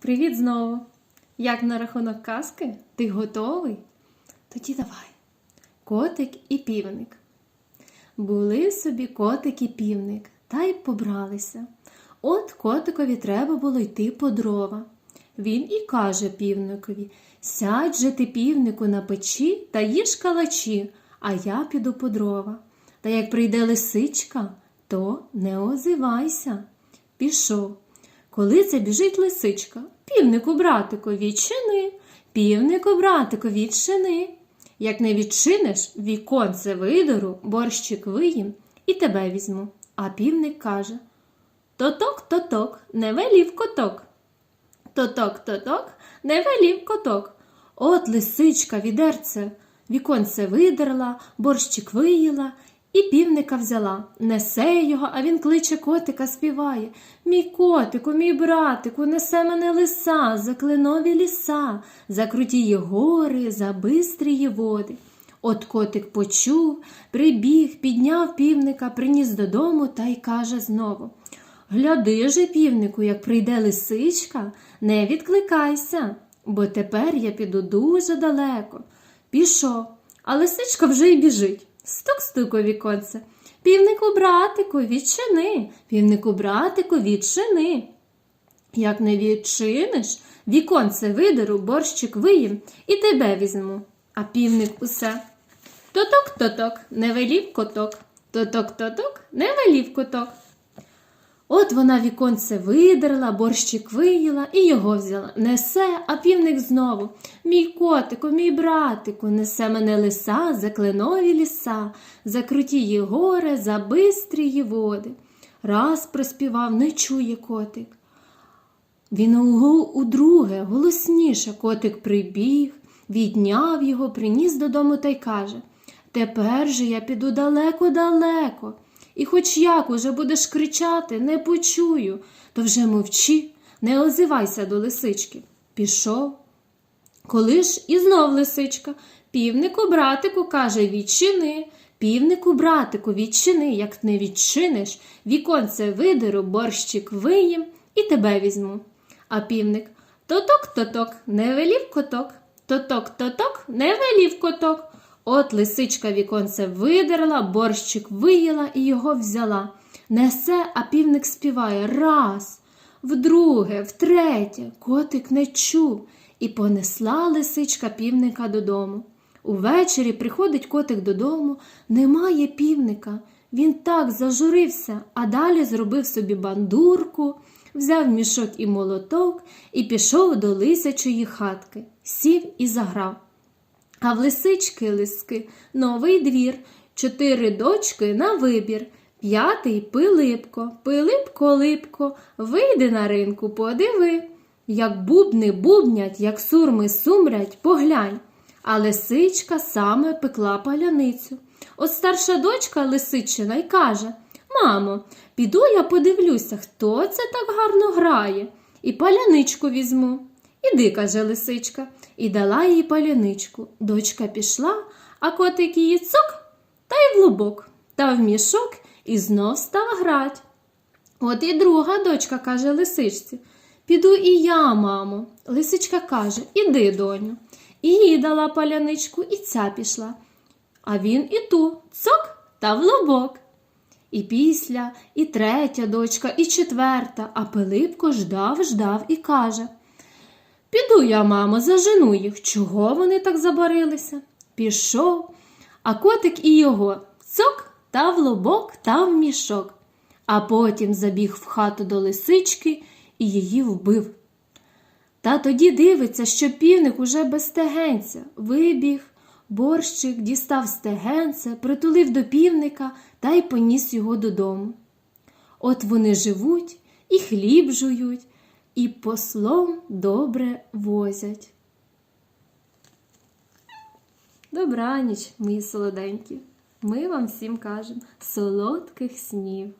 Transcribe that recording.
Привіт знову! Як на рахунок казки? Ти готовий? Тоді давай. Котик і півник. Були собі котик і півник, та й побралися. От котикові треба було йти по дрова. Він і каже півникові Сядь же ти, півнику, на печі та їж калачі, а я піду по дрова. Та як прийде лисичка, то не озивайся. Пішов. Коли це біжить лисичка, півнику, братику, відчини, півнику, братику, відчини. Як не відчиниш, віконце видору, борщик виїм і тебе візьму. А півник каже Тоток, тоток, не велів коток. Тоток, тоток, не велів коток. От лисичка відерце, віконце видерла, борщик виїла і півника взяла. Несе його, а він кличе котика, співає. Мій котику, мій братику, несе мене лиса, за кленові ліса, за крутії гори, за бистрії води. От котик почув, прибіг, підняв півника, приніс додому та й каже знову Гляди же, півнику, як прийде лисичка, не відкликайся, бо тепер я піду дуже далеко. Пішов, а лисичка вже й біжить. Стук-стук у віконце. Півнику, братику, відчини, півнику, братику, відчини. Як не відчиниш, віконце видеру, борщик виїм і тебе візьму. А півник усе. Тоток-тоток, не велів коток. Тоток-тоток, не велів коток. От вона віконце видерла, борщик виїла і його взяла. Несе, а півник знову. Мій котику, мій братику, несе мене лиса за кленові ліса, за крутії гори, за бистрії води. Раз проспівав, не чує котик. Він у, у друге, голосніше, котик прибіг, відняв його, приніс додому та й каже Тепер же я піду далеко-далеко. І хоч як уже будеш кричати, не почую, то вже мовчи, не озивайся до лисички. Пішов. Коли ж і знов лисичка, півнику, братику, каже, відчини, півнику, братику, відчини, як не відчиниш, віконце видеру, борщик виїм і тебе візьму. А півник тоток-тоток, не велів коток, тоток-тоток, не велів коток. От лисичка віконце видерла, борщик виїла і його взяла. Несе, а півник співає раз, вдруге, втретє, котик не чув, і понесла лисичка півника додому. Увечері приходить котик додому, немає півника. Він так зажурився, а далі зробив собі бандурку, взяв мішок і молоток і пішов до лисячої хатки, сів і заграв. А в лисички лиски новий двір, чотири дочки на вибір. П'ятий Пилипко, Пилипко липко, вийди на ринку, подиви. Як бубни бубнять, як сурми сумрять, поглянь. А лисичка саме пекла паляницю. От старша дочка лисичина й каже Мамо, піду я подивлюся, хто це так гарно грає, і паляничку візьму. Іди, каже лисичка, і дала їй паляничку. Дочка пішла, а котик її цок та й в лубок, та в мішок і знов стала грать. От і друга дочка каже лисичці Піду і я, мамо. Лисичка каже Іди, доню. І їй дала паляничку, і ця пішла. А він і ту цок та в лобок. І після, і третя дочка, і четверта, а Пилипко ждав, ждав і каже Піду я, мамо, зажену їх. Чого вони так забарилися? Пішов, а котик і його цок та в лобок та в мішок, а потім забіг в хату до лисички і її вбив. Та тоді дивиться, що півник уже без стегенця. Вибіг, борщик, дістав стегенце, притулив до півника та й поніс його додому. От вони живуть і хліб жують і послом добре возять. Добраніч, мої солоденькі. Ми вам всім кажемо солодких снів.